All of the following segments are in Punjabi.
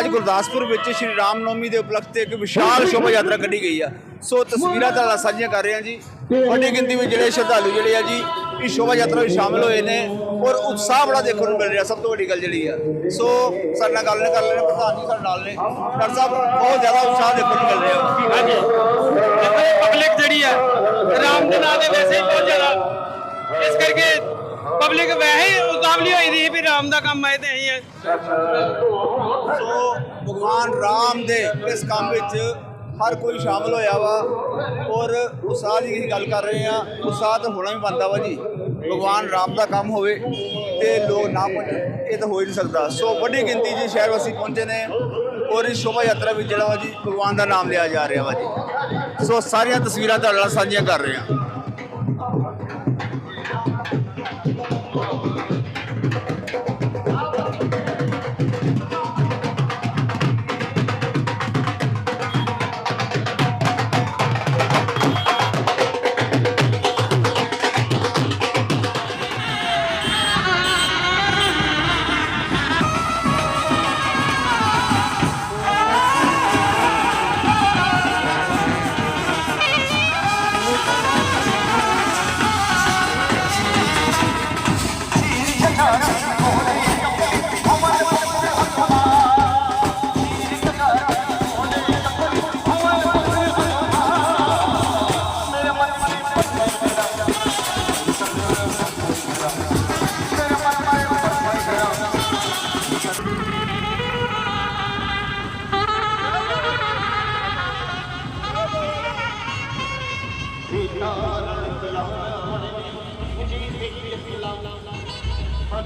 ਅੱਜ ਗੁਰਦਾਸਪੁਰ ਵਿੱਚ ਸ਼੍ਰੀ ਰਾਮ ਨਵਮੀ ਦੇ ਉਪਲਕਖ ਤੇ ਇੱਕ ਵਿਸ਼ਾਲ ਸ਼ੋਭਾ ਯਾਤਰਾ ਕੱਢੀ ਗਈ ਆ। ਸੋ ਤਸਵੀਰਾਂ ਤੁਹਾਡੇ ਸਾਂਝੀਆਂ ਕਰ ਰਹੇ ਹਾਂ ਜੀ। ਵੱਡੀ ਗਿਣਤੀ ਵਿੱਚ ਜਿਹੜੇ ਸ਼ਰਧਾਲੂ ਜਿਹੜੇ ਆ ਜੀ, ਇਸ ਸ਼ੋਭਾ ਯਾਤਰਾ ਵਿੱਚ ਸ਼ਾਮਲ ਹੋਏ ਨੇ ਔਰ ਉਤਸ਼ਾਹ ਬੜਾ ਦੇਖਣ ਨੂੰ ਮਿਲ ਰਿਹਾ, ਸਭ ਤੋਂ ਵੱਡੀ ਗੱਲ ਜਿਹੜੀ ਆ। ਸੋ ਸਾਡੇ ਨਾਲ ਗੱਲ ਕਰ ਲੈਣੇ, ਪ੍ਰਧਾਨ ਜੀ ਸਾਡੇ ਨਾਲ ਨੇ। ਡਾਕਟਰ ਸਾਹਿਬ, ਬਹੁਤ ਜ਼ਿਆਦਾ ਉਤਸ਼ਾਹ ਦੇਖਣ ਨੂੰ ਮਿਲ ਰਿਹਾ। ਹਾਂਜੀ। ਦੇਖੋ ਪਬਲਿਕ ਜਿਹੜੀ ਹੈ ਰਾਮ ਦੇ ਨਾਂ ਤੇ ਵੈਸੇ ਹੀ ਬਹੁਤ ਜ਼ਿਆਦਾ। ਇਸ ਕਰਕੇ ਪਬਲਿਕ ਵੈਸੇ ਹੀ ਉਤਾਵਲੀ ਹੋਈ ਦੀ ਸੀ ਵੀ ਰਾਮ ਦਾ ਕੰਮ ਆਏ ਤੇ ਅਸੀਂ ਹੈ ਸੋ ਭਗਵਾਨ ਰਾਮ ਦੇ ਇਸ ਕੰਮ ਵਿੱਚ ਹਰ ਕੋਈ ਸ਼ਾਮਲ ਹੋਇਆ ਵਾ। ਔਰ ਉਤਸ਼ਾਹ ਦੀ ਅਸੀਂ ਗੱਲ ਕਰ ਰਹੇ ਆ ਉਤਸ਼ਾਹ ਤਾਂ ਹੋਣਾ ਵੀ ਬਣਦਾ ਵਾ ਜੀ। ਭਗਵਾਨ ਰਾਮ ਦਾ ਕੰਮ ਹੋਵੇ ਤੇ ਲੋਕ ਨਾ ਪਹੁੰਚਣ ਇਹ ਤਾਂ ਹੋ ਹੀ ਨਹੀਂ ਸਕਦਾ। ਸੋ ਵੱਡੀ ਗਿਣਤੀ ਜੀ ਸ਼ਹਿਰ ਵਾਸੀ ਪਹੁੰਚੇ ਨੇ ਔਰ ਇਸ ਸ਼ੋਭਾ ਯਾਤਰਾ ਵਿੱਚ ਜਿਹੜਾ ਵਾ ਜੀ, ਭਗਵਾਨ ਦਾ ਨਾਮ ਲਿਆ ਜਾ ਰਿਹਾ ਵਾ ਜੀ। ਸੋ ਸਾਰੀਆਂ ਤਸਵੀਰਾਂ ਤੁਹਾਡੇ ਨਾਲ ਸਾਂਝੀਆਂ ਕਰ ਰਹੇ ਆ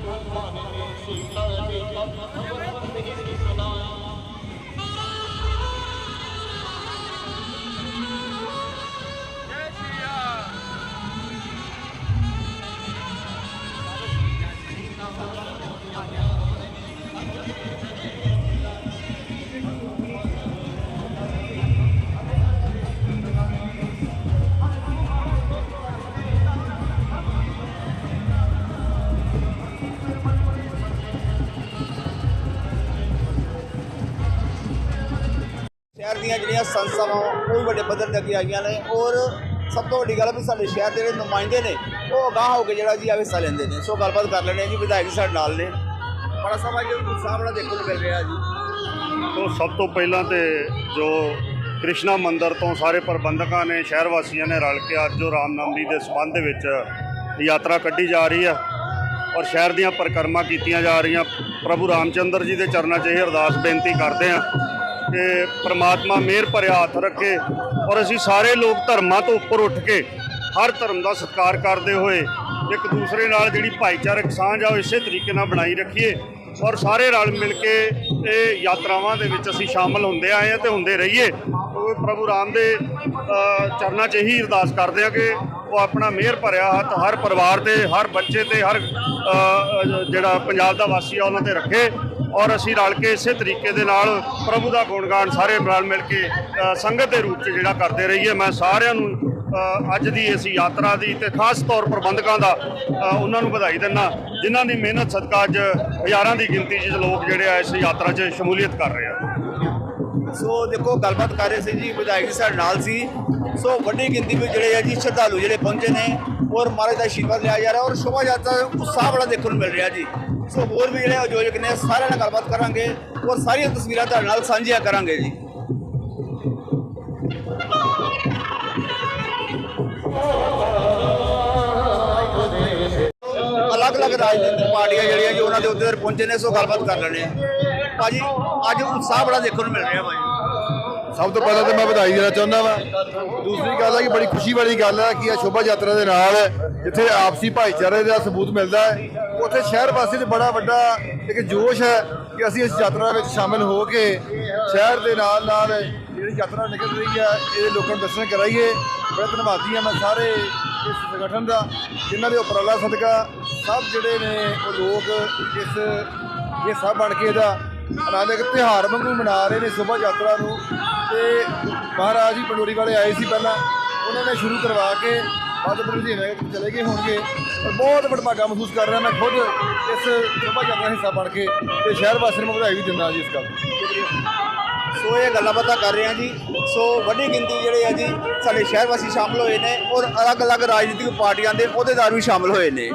ਸ਼ਹਿਰ ਦੀਆਂ ਸੰਸਥਾਵਾਂ ਉਹ ਵੀ ਵੱਡੇ ਪੱਧਰ ਤੇ ਅੱਗੇ ਆਈਆਂ ਨੇ ਔਰ ਸਭ ਤੋਂ ਵੱਡੀ ਗੱਲ ਵੀ ਸਾਡੇ ਸ਼ਹਿਰ ਦੇ ਜਿਹੜੇ ਨੁਮਾਇੰਦੇ ਨੇ, ਉਹ ਅਗਾਂਹ ਹੋ ਕੇ ਜਿਹੜਾ ਜੀ ਆ ਹਿੱਸਾ ਲੈਂਦੇ ਨੇ। ਸੋ ਗੱਲਬਾਤ ਕਰ ਲੈਣੇ ਜੀ, ਵਿਧਾਇਕ ਜੀ ਸਾਡੇ ਨਾਲ ਨੇ। ਬੜਾ ਸਮਾਂ ਜੋ ਉਤਸ਼ਾਹ ਬੜਾ ਦੇਖਣ ਨੂੰ ਮਿਲ ਰਿਹਾ ਜੀ। ਤੋਂ ਸਭ ਤੋਂ ਪਹਿਲਾਂ ਤੇ ਜੋ ਕ੍ਰਿਸ਼ਨਾ ਮੰਦਿਰ ਤੋਂ ਸਾਰੇ ਪ੍ਰਬੰਧਕਾਂ ਨੇ ਸ਼ਹਿਰ ਵਾਸੀਆਂ ਨੇ ਰਲ ਕੇ ਅੱਜ ਜੋ ਰਾਮਨਵਮੀ ਦੇ ਸੰਬੰਧ ਵਿੱਚ ਯਾਤਰਾ ਕੱਢੀ ਜਾ ਰਹੀ ਹੈ ਔਰ ਸ਼ਹਿਰ ਦੀਆਂ ਪਰਿਕਰਮਾ ਕੀਤੀਆਂ ਜਾ ਰਹੀਆਂ। ਪ੍ਰਭੂ ਰਾਮਚੰਦਰ ਜੀ ਦੇ ਚਰਨਾਂ 'ਚ ਇਹ ਅਰਦਾਸ ਬੇਨਤੀ ਕਰਦੇ ਹਾਂ ਕਿ ਪ੍ਰਮਾਤਮਾ ਮਿਹਰ ਭਰਿਆ ਹੱਥ ਰੱਖੇ ਔਰ ਅਸੀਂ ਸਾਰੇ ਲੋਕ ਧਰਮਾਂ ਤੋਂ ਉੱਪਰ ਉੱਠ ਕੇ ਹਰ ਧਰਮ ਦਾ ਸਤਿਕਾਰ ਕਰਦੇ ਹੋਏ ਇੱਕ ਦੂਸਰੇ ਨਾਲ ਜਿਹੜੀ ਭਾਈਚਾਰਕ ਸਾਂਝ ਆ ਉਹ ਇਸੇ ਤਰੀਕੇ ਨਾਲ ਬਣਾਈ ਰੱਖੀਏ ਔਰ ਸਾਰੇ ਰਲ ਮਿਲ ਕੇ ਇਹ ਯਾਤਰਾਵਾਂ ਦੇ ਵਿੱਚ ਅਸੀਂ ਸ਼ਾਮਲ ਹੁੰਦੇ ਆਏ ਹਾਂ ਤੇ ਹੁੰਦੇ ਰਹੀਏ। ਉਹ ਪ੍ਰਭੂ ਰਾਮ ਦੇ ਚਰਨਾਂ 'ਚ ਇਹੀ ਅਰਦਾਸ ਕਰਦੇ ਆ ਕਿ ਉਹ ਆਪਣਾ ਮਿਹਰ ਭਰਿਆ ਹੱਥ ਹਰ ਪਰਿਵਾਰ ਤੇ ਹਰ ਬੱਚੇ ਤੇ ਹਰ ਜਿਹੜਾ ਪੰਜਾਬ ਦਾ ਵਾਸੀ ਆ ਉਹਨਾਂ ਤੇ ਰੱਖੇ। ਔਰ ਅਸੀਂ ਰਲ ਕੇ ਇਸੇ ਤਰੀਕੇ ਦੇ ਨਾਲ ਪ੍ਰਭੂ ਦਾ ਗੁਣਗਾਨ ਸਾਰੇ ਰਲ ਮਿਲ ਕੇ ਸੰਗਤ ਦੇ ਰੂਪ 'ਚ ਜਿਹੜਾ ਕਰਦੇ ਰਹੀਏ। ਮੈਂ ਸਾਰਿਆਂ ਨੂੰ ਅੱਜ ਦੀ ਇਸ ਯਾਤਰਾ ਦੀ ਤੇ ਖਾਸ ਤੌਰ ਪ੍ਰਬੰਧਕਾਂ ਦਾ ਉਹਨਾਂ ਨੂੰ ਵਧਾਈ ਦਿੰਦਾ ਜਿਨ੍ਹਾਂ ਦੀ ਮਿਹਨਤ ਸਦਕਾ ਅੱਜ ਹਜ਼ਾਰਾਂ ਦੀ ਗਿਣਤੀ 'ਚ ਲੋਕ ਜਿਹੜੇ ਆ ਇਸ ਯਾਤਰਾ 'ਚ ਸ਼ਮੂਲੀਅਤ ਕਰ ਰਹੇ ਆ। ਸੋ ਦੇਖੋ, ਗੱਲਬਾਤ ਕਰ ਰਹੇ ਸੀ ਜੀ, ਵਿਧਾਇਕ ਜੀ ਸਾਡੇ ਨਾਲ ਸੀ। ਸੋ ਵੱਡੀ ਗਿਣਤੀ ਵਿੱਚ ਜਿਹੜੇ ਆ ਜੀ ਸ਼ਰਧਾਲੂ ਜਿਹੜੇ ਪਹੁੰਚੇ ਨੇ, ਔਰ ਮਹਾਰਾਜ ਦਾ ਆਸ਼ੀਰਵਾਦ ਲਿਆ ਜਾ ਰਿਹਾ, ਔਰ ਸ਼ੋਭਾ ਯਾਤਰਾ ਉਤਸ਼ਾਹ ਬੜਾ ਦੇਖਣ ਨੂੰ ਮਿਲ ਰਿਹਾ ਜੀ। ਸੋ ਹੋਰ ਵੀ ਜਿਹੜੇ ਆਯੋਜਕ ਨੇ, ਸਾਰਿਆਂ ਨਾਲ ਗੱਲਬਾਤ ਕਰਾਂਗੇ ਔਰ ਸਾਰੀਆਂ ਤਸਵੀਰਾਂ ਤੁਹਾਡੇ ਨਾਲ ਸਾਂਝੀਆਂ ਕਰਾਂਗੇ ਜੀ। ਅਲੱਗ-ਅਲੱਗ ਰਾਜਨੀਤਿਕ ਪਾਰਟੀਆਂ ਜਿਹੜੀਆਂ ਜੀ, ਉਹਨਾਂ ਦੇ ਉੱਤੇ ਪਹੁੰਚੇ ਨੇ, ਸੋ ਗੱਲਬਾਤ ਕਰ ਲੈਣੇ ਆ ਭਾਜੀ, ਅੱਜ ਉਤਸ਼ਾਹ ਬੜਾ ਦੇਖਣ ਨੂੰ ਮਿਲ ਰਿਹਾ ਭਾਜੀ। ਸਭ ਤੋਂ ਪਹਿਲਾਂ ਤਾਂ ਮੈਂ ਵਧਾਈ ਦੇਣਾ ਚਾਹੁੰਦਾ ਵਾਂ। ਦੂਸਰੀ ਗੱਲ ਹੈ ਕਿ ਬੜੀ ਖੁਸ਼ੀ ਵਾਲੀ ਗੱਲ ਹੈ ਕਿ ਇਹ ਸ਼ੋਭਾ ਯਾਤਰਾ ਦੇ ਨਾਲ ਜਿੱਥੇ ਆਪਸੀ ਭਾਈਚਾਰੇ ਦਾ ਸਬੂਤ ਮਿਲਦਾ ਹੈ ਉੱਥੇ ਸ਼ਹਿਰ ਵਾਸੀ 'ਚ ਬੜਾ ਵੱਡਾ ਇੱਕ ਜੋਸ਼ ਹੈ ਕਿ ਅਸੀਂ ਇਸ ਯਾਤਰਾ ਵਿੱਚ ਸ਼ਾਮਿਲ ਹੋ ਕੇ ਸ਼ਹਿਰ ਦੇ ਨਾਲ ਨਾਲ ਜਿਹੜੀ ਯਾਤਰਾ ਨਿਕਲ ਰਹੀ ਹੈ, ਇਹ ਲੋਕਾਂ ਨੂੰ ਦਰਸ਼ਨ ਕਰਾਈਏ। ਬੜਾ ਧੰਨਵਾਦੀ ਹਾਂ ਮੈਂ ਸਾਰੇ ਇਸ ਸੰਗਠਨ ਦਾ, ਜਿਨ੍ਹਾਂ ਦੇ ਉਪਰਾਲਾ ਸਦਕਾ ਸਭ ਜਿਹੜੇ ਨੇ ਉਹ ਲੋਕ ਇਸ, ਇਹ ਸਭ ਬਣ ਕੇ ਇਹਦਾ ਆਨੰਦ ਇੱਕ ਤਿਉਹਾਰ ਵਾਂਗੂ ਮਨਾ ਰਹੇ ਨੇ ਸ਼ੋਭਾ ਯਾਤਰਾ ਨੂੰ। ਤੇ ਮਹਾਰਾਜ ਜੀ ਪੰਡੋਰੀ ਵਾਲੇ ਆਏ ਸੀ ਪਹਿਲਾਂ, ਉਹਨਾਂ ਨੇ ਸ਼ੁਰੂ ਕਰਵਾ ਕੇ ਬਾਅਦ ਵਿੱਚ ਲੁਧਿਆਣੇ ਚਲੇ ਗਏ ਹੋਣਗੇ। ਪਰ ਬਹੁਤ ਵਡਭਾਗਾ ਮਹਿਸੂਸ ਕਰ ਰਿਹਾ ਮੈਂ ਖੁਦ ਇਸ ਸ਼ੋਭਾ ਦਾ ਹਿੱਸਾ ਬਣ ਕੇ ਤੇ ਸ਼ਹਿਰ ਵਾਸੀਆਂ ਨੂੰ ਵਧਾਈ ਵੀ ਦਿੰਦਾ ਜੀ ਇਸ ਗੱਲ ਦੀ। ਸੋ ਇਹ ਗੱਲਾਂ ਬਾਤਾਂ ਕਰ ਰਹੇ ਹਾਂ ਜੀ। ਸੋ ਵੱਡੀ ਗਿਣਤੀ ਜਿਹੜੇ ਆ ਜੀ, ਸਾਡੇ ਸ਼ਹਿਰ ਵਾਸੀ ਸ਼ਾਮਲ ਹੋਏ ਨੇ ਔਰ ਅਲੱਗ-ਅਲੱਗ ਰਾਜਨੀਤਿਕ ਪਾਰਟੀਆਂ ਦੇ ਅਹੁਦੇਦਾਰ ਵੀ ਸ਼ਾਮਲ ਹੋਏ ਨੇ।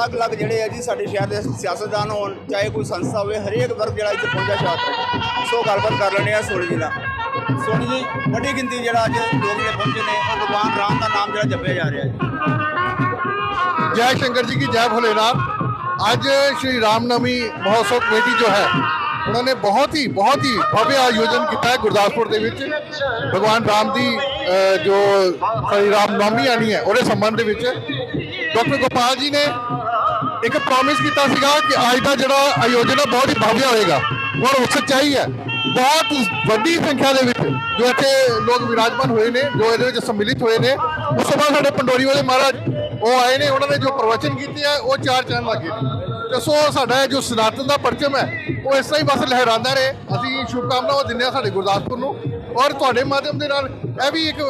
ਅਲੱਗ-ਅਲੱਗ ਜਿਹੜੇ ਆ ਜੀ ਸਾਡੇ ਸ਼ਹਿਰ ਦੇ ਸਿਆਸਤਦਾਨ ਹੋਣ, ਚਾਹੇ ਕੋਈ ਸੰਸਥਾ ਹੋਵੇ, ਹਰੇਕ ਵਰਗ ਜਿਹੜਾ ਇੱਥੇ ਪਹੁੰਚਿਆ ਸ਼ਾਤ ਸੋ ਗੱਲਬਾਤ ਕਰ ਲੈਣੇ ਆ ਸੋਨੀ ਜੀ ਨਾਲ। ਸੋਨੀ ਜੀ, ਵੱਡੀ ਗਿਣਤੀ ਜਿਹੜਾ ਅੱਜ ਲੋਕ ਨੇ ਪਹੁੰਚੇ ਨੇ ਉਹ ਭਗਵਾਨ ਰਾਮ ਦਾ ਨਾਮ ਜਿਹੜਾ ਜਪਿਆ ਜਾ ਰਿਹਾ ਜੀ ਜੈ ਸ਼ੰਕਰ ਜੀ ਕੀ ਜੈ ਭੋਲੇਨਾਥ। ਅੱਜ ਸ਼੍ਰੀ ਰਾਮਨਵਮੀ ਮਹੋਤਸਵ ਕਮੇਟੀ ਜੋ ਹੈ, ਉਹਨਾਂ ਨੇ ਬਹੁਤ ਹੀ ਬਹੁਤ ਹੀ ਭਵਯ ਆਯੋਜਨ ਕੀਤਾ ਹੈ ਗੁਰਦਾਸਪੁਰ ਦੇ ਵਿੱਚ। ਭਗਵਾਨ ਰਾਮ ਦੀ ਜੋ ਸ਼੍ਰੀ ਰਾਮ ਨਾਮੀ ਆਣੀ ਹੈ, ਉਹਦੇ ਸੰਬੰਧ ਦੇ ਵਿੱਚ ਡਾਕਟਰ ਗੋਪਾਲ ਜੀ ਨੇ ਇੱਕ ਪ੍ਰੋਮਿਸ ਕੀਤਾ ਸੀਗਾ ਕਿ ਅੱਜ ਦਾ ਜਿਹੜਾ ਆਯੋਜਨ ਹੈ ਬਹੁਤ ਹੀ ਭਵਯ ਹੋਏਗਾ। ਔਰ ਉਹ ਸੱਚਾਈ ਹੈ। ਬਹੁਤ ਵੱਡੀ ਸੰਖਿਆ ਦੇ ਵਿੱਚ ਜੋ ਇੱਥੇ ਲੋਕ ਵਿਰਾਜਮਾਨ ਹੋਏ ਨੇ, ਜੋ ਇਹਦੇ ਵਿੱਚ ਸਮਿਲਿਤ ਹੋਏ ਨੇ, ਉਸ ਤੋਂ ਬਾਅਦ ਸਾਡੇ ਪੰਡੋਰੀ ਵਾਲੇ ਮਹਾਰਾਜ, ਉਹ ਆਏ ਨੇ, ਉਹਨਾਂ ਨੇ ਜੋ ਪ੍ਰਵਚਨ ਕੀਤੇ ਆ, ਉਹ ਚਾਰ ਚੰਨ ਲੱਗੇ ਨੇ। ਤੇ ਸੋ ਸਾਡਾ ਜੋ ਸਨਾਤਨ ਦਾ ਪਰਚਮ ਹੈ, ਉਹ ਇਸ ਤਰ੍ਹਾਂ ਹੀ ਬਸ ਲਹਿਰਾਉਂਦਾ ਰਹੇ। ਅਸੀਂ ਸ਼ੁਭਕਾਮਨਾਵਾਂ ਦਿੰਦੇ ਆ ਸਾਡੇ ਗੁਰਦਾਸਪੁਰ ਨੂੰ। ਔਰ ਤੁਹਾਡੇ ਮਾਧਿਅਮ ਦੇ ਨਾਲ ਇਹ ਵੀ ਇੱਕ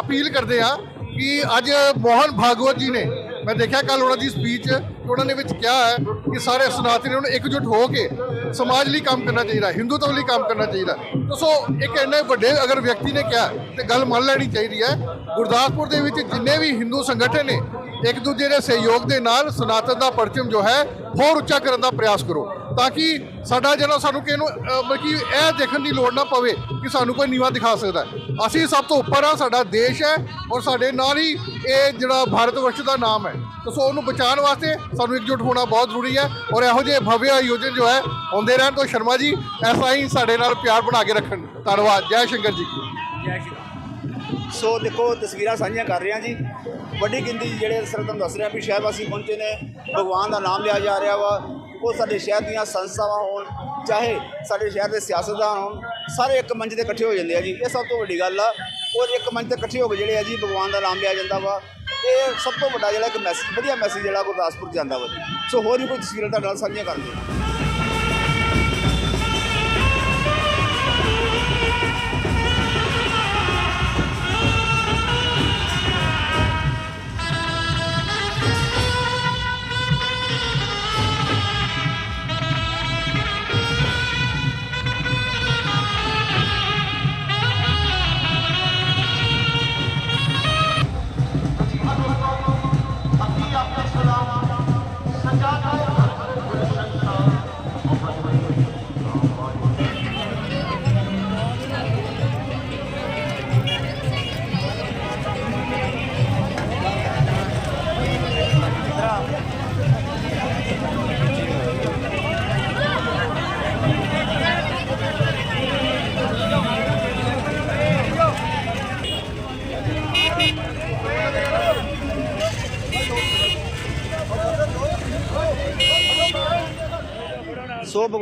ਅਪੀਲ ਕਰਦੇ ਆ ਕਿ ਅੱਜ ਮੋਹਨ ਭਾਗਵਤ ਜੀ ਨੇ ਮੈਂ ਦੇਖਿਆ ਕੱਲ ਉਹਨਾਂ ਦੀ ਸਪੀਚ ਉਹਨਾਂ ਨੇ ਵਿੱਚ ਕਿਹਾ ਹੈ ਕਿ ਸਾਰੇ ਸਨਾਤਨੀਆਂ ਨੂੰ ਇਕਜੁੱਟ ਹੋ ਕੇ ਸਮਾਜ ਲਈ ਕੰਮ ਕਰਨਾ ਚਾਹੀਦਾ, ਹਿੰਦੂਤਵ ਲਈ ਕੰਮ ਕਰਨਾ ਚਾਹੀਦਾ। ਤਾਂ ਸੋ ਇੱਕ ਇੰਨੇ ਵੱਡੇ ਅਗਰ ਵਿਅਕਤੀ ਨੇ ਕਿਹਾ, ਤੇ ਗੱਲ ਮੰਨ ਲੈਣੀ ਚਾਹੀਦੀ ਹੈ, ਗੁਰਦਾਸਪੁਰ ਦੇ ਵਿੱਚ ਜਿੰਨੇ ਵੀ ਹਿੰਦੂ ਸੰਗਠਨ ਨੇ, ਇੱਕ ਦੂਜੇ ਦੇ ਸਹਿਯੋਗ ਦੇ ਨਾਲ ਸਨਾਤਨ ਦਾ ਪਰਚਮ ਜੋ ਹੈ, ਹੋਰ ਉੱਚਾ ਕਰਨ ਦਾ ਪ੍ਰਯਾਸ ਕਰੋ। ਤਾਂ ਕਿ ਸਾਡਾ ਜਿਹੜਾ ਸਾਨੂੰ ਕਿਸੇ ਨੂੰ ਅਹ, ਮਤਲਬ ਕਿ ਇਹ ਦੇਖਣ ਦੀ ਲੋੜ ਨਾ ਪਵੇ ਕਿ ਸਾਨੂੰ ਕੋਈ ਨੀਵਾ ਦਿਖਾ ਸਕਦਾ। ਅਸੀਂ ਸਭ ਤੋਂ ਉੱਪਰ ਆ ਸਾਡਾ ਦੇਸ਼ ਹੈ ਔਰ ਸਾਡੇ ਨਾਲ ਹੀ ਇਹ ਜਿਹੜਾ ਭਾਰਤ ਵਰਸ਼ ਦਾ ਨਾਮ ਹੈ। ਸੋ ਉਹਨੂੰ ਬਚਾਉਣ ਵਾਸਤੇ ਸਾਨੂੰ ਇਕਜੁੱਟ ਹੋਣਾ ਬਹੁਤ ਜ਼ਰੂਰੀ ਹੈ ਔਰ ਇਹੋ ਜਿਹੇ ਭਵਯ ਆਯੋਜਨ ਜੋ ਹੈ ਹੁੰਦੇ ਰਹਿਣ ਤੋਂ ਸ਼ਰਮਾ ਜੀ ਐਸਾ ਹੀ ਸਾਡੇ ਨਾਲ ਪਿਆਰ ਬਣਾ ਕੇ ਰੱਖਣ। ਧੰਨਵਾਦ। ਜੈ ਸ਼ੰਕਰ ਜੀ। ਜੈ ਸ਼੍ਰੀ ਸੋ ਦੇਖੋ ਤਸਵੀਰਾਂ ਸਾਂਝੀਆਂ ਕਰ ਰਹੇ ਹਾਂ ਜੀ। ਵੱਡੀ ਗਿਣਤੀ ਜਿਹੜੇ ਸਰ ਤੁਹਾਨੂੰ ਦੱਸ ਰਿਹਾ ਵੀ ਸ਼ਹਿਰ ਵਾਸੀ ਪਹੁੰਚੇ ਨੇ ਭਗਵਾਨ ਦਾ ਨਾਮ ਲਿਆ ਜਾ ਰਿਹਾ ਵਾ। ਉਹ ਸਾਡੇ ਸ਼ਹਿਰ ਦੀਆਂ ਸੰਸਥਾਵਾਂ ਹੋਣ, ਚਾਹੇ ਸਾਡੇ ਸ਼ਹਿਰ ਦੇ ਸਿਆਸਤਦਾਨ ਹੋਣ, ਸਾਰੇ ਇੱਕ ਮੰਚ ਤੇ ਇਕੱਠੇ ਹੋ ਜਾਂਦੇ ਆ ਜੀ। ਇਹ ਸਭ ਤੋਂ ਵੱਡੀ ਗੱਲ ਆ। ਔਰ ਇੱਕ ਮੰਚ ਤੇ ਇਕੱਠੇ ਹੋ ਕੇ ਜਿਹੜੇ ਆ ਜੀ, ਭਗਵਾਨ ਦਾ ਨਾਮ ਲਿਆ ਜਾਂਦਾ ਵਾ। ਇਹ ਸਭ ਤੋਂ ਵੱਡਾ ਜਿਹੜਾ ਇੱਕ ਮੈਸੇਜ ਵਧੀਆ ਮੈਸੇਜ ਜਿਹੜਾ ਗੁਰਦਾਸਪੁਰ ਜਾਂਦਾ ਵਾ ਸੋ ਹੋਰ ਵੀ ਕੋਈ ਤਸਵੀਰਾਂ ਤੁਹਾਡੇ ਨਾਲ ਸਾਂਝੀਆਂ ਕਰਦੇ ਹਾਂ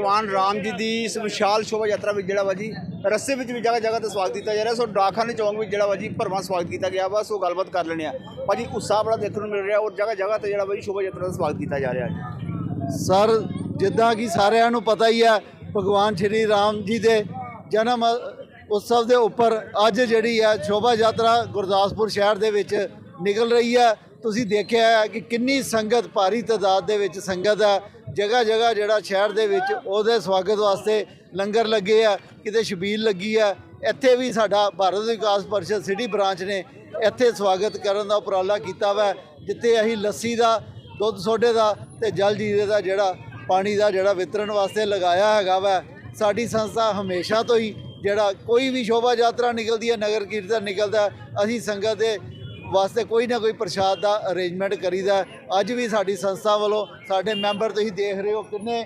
ਭਗਵਾਨ ਰਾਮ ਜੀ ਦੀ ਇਸ ਵਿਸ਼ਾਲ ਸ਼ੋਭਾ ਯਾਤਰਾ ਵਿੱਚ ਜਿਹੜਾ ਵਾ ਜੀ, ਰਸਤੇ ਵਿੱਚ ਵੀ ਜਗ੍ਹਾ ਜਗ੍ਹਾ ਤੇ ਸਵਾਗਤ ਕੀਤਾ ਜਾ ਰਿਹਾ। ਸੋ ਡਾਕਖਾਨੇ ਚੌਂਕ ਵਿੱਚ ਜਿਹੜਾ ਵਾ ਜੀ, ਭਰਵਾਂ ਸਵਾਗਤ ਕੀਤਾ ਗਿਆ ਵਾ। ਸੋ ਗੱਲਬਾਤ ਕਰ ਲੈਣੇ ਆ ਭਾਜੀ, ਉਤਸ਼ਾਹ ਬੜਾ ਦੇਖਣ ਨੂੰ ਮਿਲ ਰਿਹਾ ਔਰ ਜਗ੍ਹਾ ਜਗ੍ਹਾ ਤੇ ਜਿਹੜਾ ਵਾ ਜੀ ਸ਼ੋਭਾ ਯਾਤਰਾ ਦਾ ਸਵਾਗਤ ਕੀਤਾ ਜਾ ਰਿਹਾ ਜੀ ਸਰ, ਜਿੱਦਾਂ ਕਿ ਸਾਰਿਆਂ ਨੂੰ ਪਤਾ ਹੀ ਹੈ, ਭਗਵਾਨ ਸ਼੍ਰੀ ਰਾਮ ਜੀ ਦੇ ਜਨਮ ਉਤਸਵ ਦੇ ਉੱਪਰ ਅੱਜ ਜਿਹੜੀ ਹੈ ਸ਼ੋਭਾ ਯਾਤਰਾ ਗੁਰਦਾਸਪੁਰ ਸ਼ਹਿਰ ਦੇ ਵਿੱਚ ਨਿਕਲ ਰਹੀ ਹੈ। ਤੁਸੀਂ ਦੇਖਿਆ ਹੈ ਕਿ ਕਿੰਨੀ ਸੰਗਤ, ਭਾਰੀ ਤਾਦਾਦ ਦੇ ਵਿੱਚ ਸੰਗਤ ਹੈ। ਜਗ੍ਹਾ ਜਗ੍ਹਾ ਜਿਹੜਾ ਸ਼ਹਿਰ ਦੇ ਵਿੱਚ ਉਹਦੇ ਸਵਾਗਤ ਵਾਸਤੇ ਲੰਗਰ ਲੱਗੇ ਆ, ਕਿਤੇ ਸ਼ਬੀਲ ਲੱਗੀ ਆ। ਇੱਥੇ ਵੀ ਸਾਡਾ ਭਾਰਤ ਵਿਕਾਸ ਪਰਿਸ਼ਦ ਸਿਟੀ ਬ੍ਰਾਂਚ ਨੇ ਇੱਥੇ ਸਵਾਗਤ ਕਰਨ ਦਾ ਉਪਰਾਲਾ ਕੀਤਾ ਵਾ, ਜਿੱਥੇ ਅਸੀਂ ਲੱਸੀ ਦਾ, ਦੁੱਧ ਸੋਡੇ ਦਾ ਤੇ ਜਲ ਜੀਰੇ ਦਾ ਜਿਹੜਾ ਪਾਣੀ ਦਾ ਜਿਹੜਾ ਵਿਤਰਨ ਵਾਸਤੇ ਲਗਾਇਆ ਹੈਗਾ ਵਾ। ਸਾਡੀ ਸੰਸਥਾ ਹਮੇਸ਼ਾ ਤੋਂ ਹੀ ਜਿਹੜਾ ਕੋਈ ਵੀ ਸ਼ੋਭਾ ਯਾਤਰਾ ਨਿਕਲਦੀ ਹੈ, ਨਗਰ ਕੀਰਤਨ ਨਿਕਲਦਾ, ਅਸੀਂ ਸੰਗਤ ਦੇ ਵਾਸਤੇ ਕੋਈ ਨਾ ਕੋਈ ਪ੍ਰਸ਼ਾਦ ਦਾ ਅਰੇਂਜਮੈਂਟ ਕਰੀਦਾ ਅੱਜ ਵੀ ਸਾਡੀ ਸੰਸਥਾ ਵੱਲੋਂ ਸਾਡੇ ਮੈਂਬਰ ਤੁਸੀਂ ਦੇਖ ਰਹੇ ਹੋ ਕਿੰਨੇ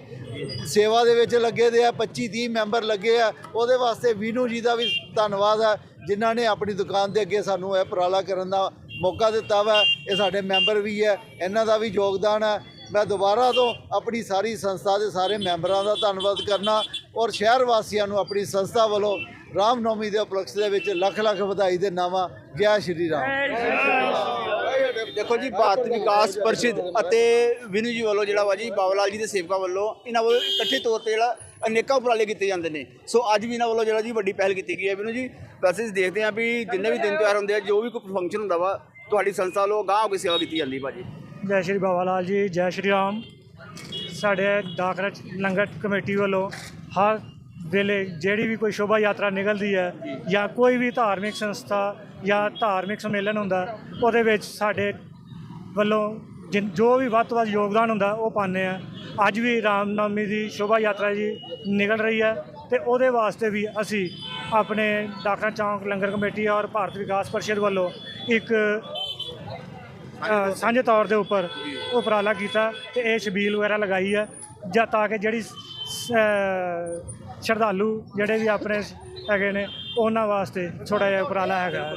ਸੇਵਾ ਦੇ ਵਿੱਚ ਲੱਗੇ ਦੇ ਆ 25 30 ਮੈਂਬਰ ਲੱਗੇ ਆ। ਉਹਦੇ ਵਾਸਤੇ ਵੀਨੂ ਜੀ ਦਾ ਵੀ ਧੰਨਵਾਦ ਹੈ ਜਿਨ੍ਹਾਂ ਨੇ ਆਪਣੀ ਦੁਕਾਨ ਦੇ ਅੱਗੇ ਸਾਨੂੰ ਇਹ ਉਪਰਾਲਾ ਕਰਨ ਦਾ ਮੌਕਾ ਦਿੱਤਾ ਵਾ। ਇਹ ਸਾਡੇ ਮੈਂਬਰ ਵੀ ਹੈ ਇਹਨਾਂ ਦਾ ਵੀ ਯੋਗਦਾਨ ਹੈ ਮੈਂ ਦੁਬਾਰਾ ਤੋਂ ਆਪਣੀ ਸਾਰੀ ਸੰਸਥਾ ਦੇ ਸਾਰੇ ਮੈਂਬਰਾਂ ਦਾ ਧੰਨਵਾਦ ਕਰਨਾ ਔਰ ਸ਼ਹਿਰ ਵਾਸੀਆਂ ਨੂੰ ਆਪਣੀ ਸੰਸਥਾ ਵੱਲੋਂ ਰਾਮ ਨੌਮੀ ਦੇ ਉਪਲਕਸ਼ ਦੇ ਵਿੱਚ ਲੱਖ ਲੱਖ ਵਧਾਈ ਦੇ ਨਾਵਾਂ ਜੈ ਸ਼੍ਰੀ ਰਾਮ। ਦੇਖੋ ਜੀ ਭਾਰਤ ਵਿਕਾਸ ਪਰਿਸ਼ਦ ਅਤੇ ਵਿਨੂ ਜੀ ਵੱਲੋਂ ਜਿਹੜਾ ਵਾ ਜੀ ਬਾਬਾ ਲਾਲ ਜੀ ਦੇ ਸੇਵਕਾਂ ਵੱਲੋਂ ਇਹਨਾਂ ਵੱਲੋਂ ਇਕੱਠੇ ਤੌਰ ਤੇ ਜਿਹੜਾ ਅਨੇਕਾਂ ਉਪਰਾਲੇ ਕੀਤੇ ਜਾਂਦੇ ਨੇ। ਸੋ ਅੱਜ ਵੀ ਇਹਨਾਂ ਵੱਲੋਂ ਜਿਹੜਾ ਜੀ ਵੱਡੀ ਪਹਿਲ ਕੀਤੀ ਗਈ ਹੈ ਵਿਨੂ ਜੀ। ਵੈਸੇ ਅਸੀਂ ਦੇਖਦੇ ਹਾਂ ਵੀ ਜਿੰਨੇ ਵੀ ਦਿਨ ਤਿਉਹਾਰ ਹੁੰਦੇ ਆ ਜੋ ਵੀ ਕੋਈ ਫੰਕਸ਼ਨ ਹੁੰਦਾ ਵਾ ਤੁਹਾਡੀ ਸੰਸਥਾ ਵੱਲੋਂ ਗਾਂਹ ਹੋ ਕੇ ਸੇਵਾ ਕੀਤੀ ਜਾਂਦੀ ਭਾਜੀ। ਜੈ ਸ਼੍ਰੀ ਬਾਬਾ ਲਾਲ ਜੀ ਜੈ ਸ਼੍ਰੀ ਰਾਮ। ਸਾਡੇ ਡਾਕਰਾ ਲੰਗਰ ਕਮੇਟੀ ਵੱਲੋਂ ਹਰ ਵੇਲੇ ਜਿਹੜੀ ਵੀ ਕੋਈ ਸ਼ੋਭਾ ਯਾਤਰਾ ਨਿਕਲਦੀ ਹੈ ਜਾਂ। ਕੋਈ ਵੀ ਧਾਰਮਿਕ ਸੰਸਥਾ ਜਾਂ ਧਾਰਮਿਕ ਸੰਮੇਲਨ ਹੁੰਦਾ ਉਹਦੇ ਵਿੱਚ ਸਾਡੇ ਵੱਲੋਂ ਜਿਨ- ਜੋ ਵੀ ਵੱਧ ਤੋਂ ਵੱਧ ਯੋਗਦਾਨ ਹੁੰਦਾ ਉਹ ਪਾਉਂਦੇ ਆ ਅੱਜ ਵੀ ਰਾਮਨਵਮੀ ਦੀ ਸ਼ੋਭਾ ਯਾਤਰਾ ਜੀ ਨਿਕਲ ਰਹੀ ਹੈ ਤੇ ਉਹਦੇ ਵਾਸਤੇ ਵੀ ਅਸੀਂ ਆਪਣੇ ਡਾਕਰਾ ਚੌਂਕ ਲੰਗਰ ਕਮੇਟੀ ਔਰ ਭਾਰਤ ਵਿਕਾਸ ਪਰਿਸ਼ਦ ਵੱਲੋਂ ਇੱਕ ਅ, ਸਾਂਝੇ ਤੌਰ ਦੇ ਉੱਪਰ ਉਪਰਾਲਾ ਕੀਤਾ ਤੇ ਇਹ ਛਬੀਲ ਵਗੈਰਾ ਲਗਾਈ ਹੈ ਜਾਂ ਤਾਂ ਕਿ ਜਿਹੜੀ ਸ- ਅ, ਸ਼ਰਧਾਲੂ ਜਿਹੜੇ ਵੀ ਆਪਣੇ ਹੈਗੇ ਨੇ, ਉਹਨਾਂ ਵਾਸਤੇ ਥੋੜਾ ਜਿਹਾ ਉਪਰਾਲਾ ਹੈਗਾ।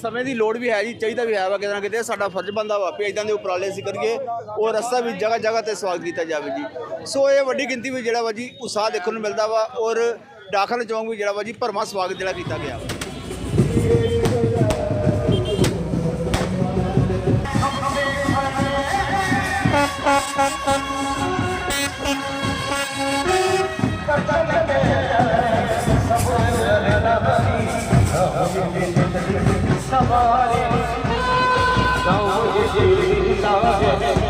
ਸਮੇਂ ਦੀ ਲੋੜ ਵੀ ਹੈ ਜੀ, ਚਾਹੀਦਾ ਵੀ ਹੈ ਵਾ ਕਿਤੇ ਨਾ ਕਿਤੇ, ਸਾਡਾ ਫਰਜ਼ ਬੰਦਾ ਵਾ ਵੀ ਇਦਾਂ ਦੇ ਉਪਰਾਲੇ ਅਸੀਂ ਕਰੀਏ, ਉਹ ਰਸਤਾ ਵੀ ਜਗ੍ਹਾ ਜਗ੍ਹਾ ਤੇ ਸਵਾਗਤ ਕੀਤਾ ਜਾਵੇ ਜੀ। ਸੋ ਇਹ ਵੱਡੀ ਗਿਣਤੀ ਵਿੱਚ ਜਿਹੜਾ ਵਾ ਜੀ, ਉਤਸ਼ਾਹ ਦੇਖਣ ਨੂੰ ਮਿਲਦਾ ਵਾ ਔਰ ਦਾਖਲ ਚੌਂਕ ਵੀ ਜਿਹੜਾ ਵਾ ਜੀ ਭਰਮਾ ਸਵਾਗਤ ਜਿਹੜਾ ਕੀਤਾ ਗਿਆ। ਵਾ ਹਨੂਮਾਨ ਨੇ ਸੀਤਾ ਦੇ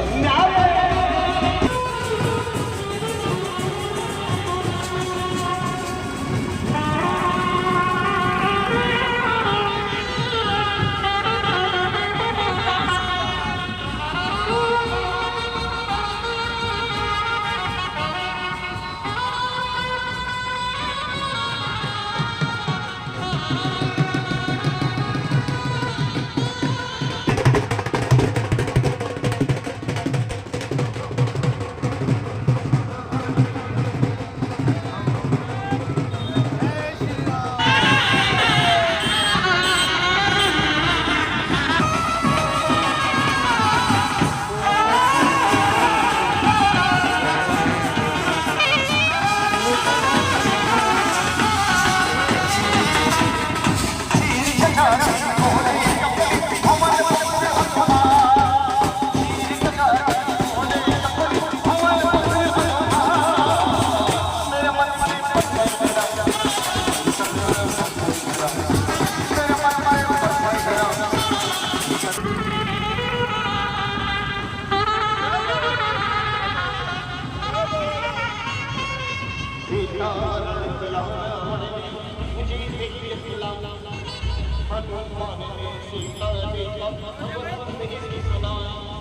Thank you.